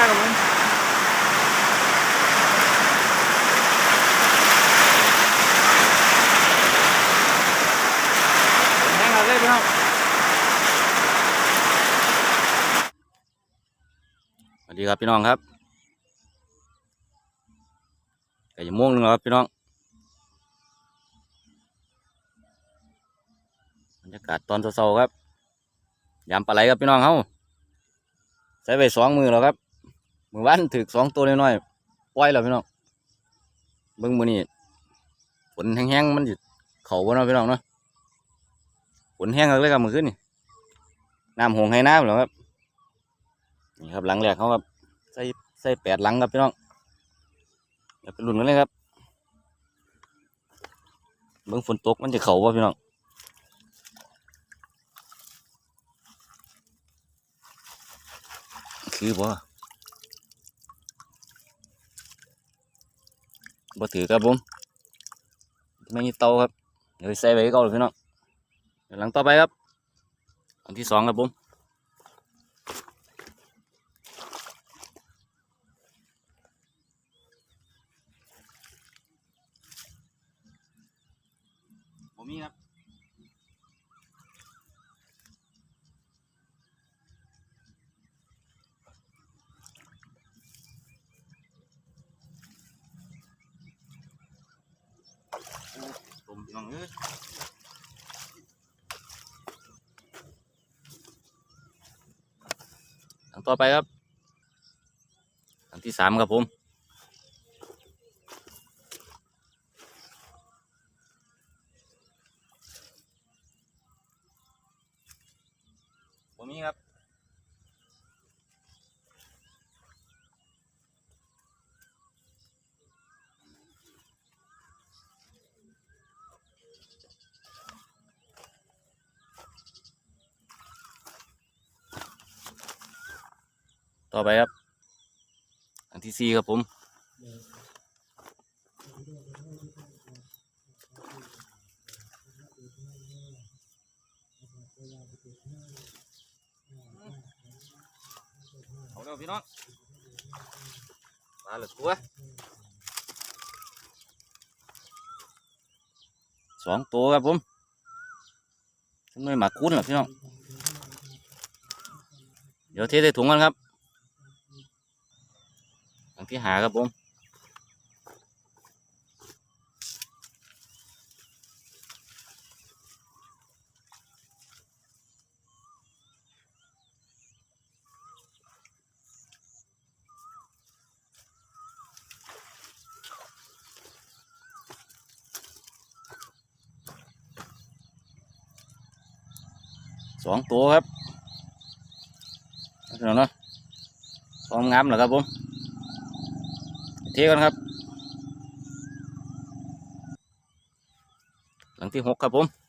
นะครับผมแห้งครับเลยพี่น้องสวัสดีครับพี่น้องครับไก่ม่วงหนึงครับพี่น้องบรรยากาศตอนเช้าๆครับยามปลาไหลครับพี่น้องเฮาใส่ไปสองมือแล้วครับ มือวันถึกสองตัวน้อยๆปล่อยแล้วพี่น้องเบิ้งมือนี่ฝนแห้งๆมันจิเข่าบ่เนาะพี่น้องเนาะฝนแห้งเลยครับมือขึ้นนี่น้ำหงให้น้ำแล้วครับนี่ครับหลังแรกเขาครับใส่ใส่แปดหลังครับพี่น้องเดี๋ยวไปลุ้นกันเลยครับเบิ้งฝนตกมันจะเข่าบ่พี่น้องคือบ่ บ่ถือครับผมไม่มีเตาครับเดี๋ยวใส่ไปก็เลยพี่น้องเดี๋ยวหลังต่อไปครับอันที่สองครับผมผมมีครับ ผม พี่น้องเอ้ยอันต่อไปครับอันที่สามครับผม ต่อไปครับ อันที่สี่ครับผมเอาเร็วพี่น้องมาเลยตัวสองตัวครับผมทำไมหมาคุ้นเหรอพี่น้อง เดี๋ยวเทใส่ถุงกันครับอัน ที่หาครับผมสองตัวครับเอาเถอะเนาะพร้อมงามแล้วครับผม เทกันครับ หลังที่หกครับผม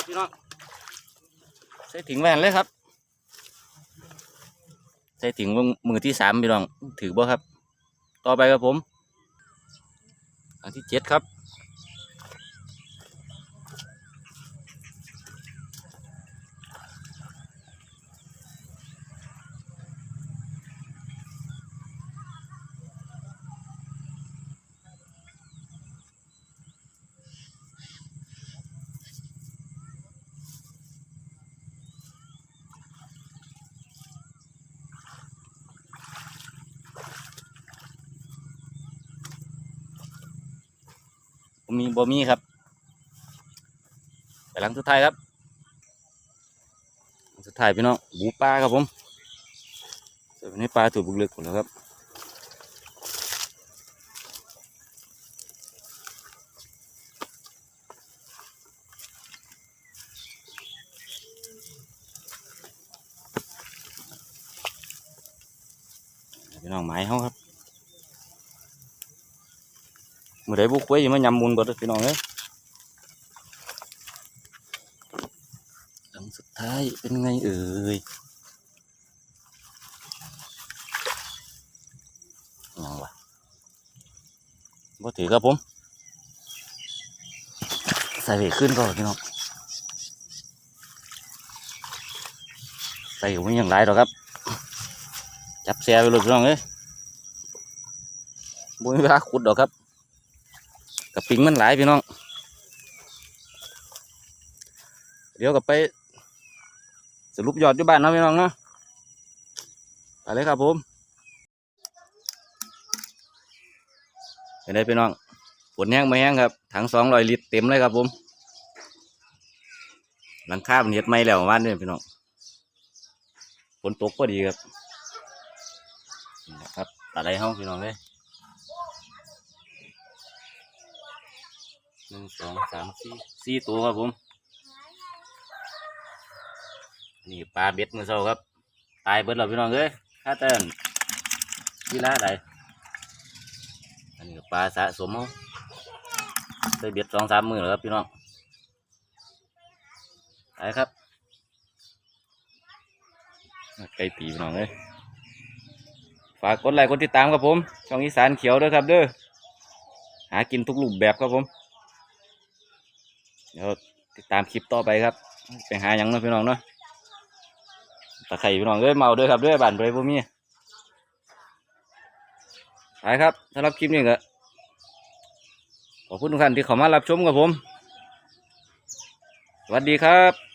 ครับพี่น้องใส่ถิงแหวนเลยครับ ใส่ถิงวงมือที่สามพี่น้องถือบ่ครับ ต่อไปครับผม อันที่เจ็ดครับ ผมมีบ่มีครับไปหลังสุดท้ายครับ สุดท้ายพี่น้องบูปลาครับผมเสิร์ฟให้ปลาถูกบุกเลือกหมดแล้วครับพี่น้องไม้เขาครับ มือใดบุกไว้ยังไมายำมุนก่อด้พี่น้องเอ้ยดังสุดท้ายเป็นไงเอ่ยยังวะบ่ถือครับผม ใส่เบรขึ้นก่อนพี่น้องใส่ผมยังไรหรอกครับ จับแซ่ไปเลยพี่น้องเอ้ยบุญเวลาขุดดอกครับ กับปิงมันหลายพี่น้อง เดี๋ยวกับไปสรุปยอดอยู่บ้านนะพี่น้องเนาะไปเลยครับผมเป็นไงพี่น้องฝนแห้งไม่แห้งครับถังสองร้อยลิตรเต็มเลยครับผม หลังคามันเฮ็ดไม่แล้วเมื่อวันนี้พี่น้องฝนตกพอดีครับนะครับอะไรเฮาพี่น้องเลย หนึ่งสองสามสี่สี่ตัวครับผม นี่ปลาเบ็ดมือเช้าครับ ตายเบิดแล้วพี่น้องเอ้ยข้าเต้นกีฬาใดอันนี้ปลาสะสมเฮาได้เบ็ดสองสามมือแล้วครับพี่น้องไปครับไก่ปีพี่น้องเลยฝากกดไลค์กดติดตามครับผม ช่องอีสานเขียวด้วยครับเด้อหากินทุกรูปแบบครับผม เดี๋ยวติดตามคลิปต่อไปครับ ไปหาหยังเนาะพี่น้องเนาะตะไคร่พี่น้องเอ้ยเมาด้วยครับด้วยบ้านไปบ่มีไปครับสำหรับคลิปนี้ก็ขอบคุณทุกท่านที่เข้ามารับชมกับผมสวัสดีครับ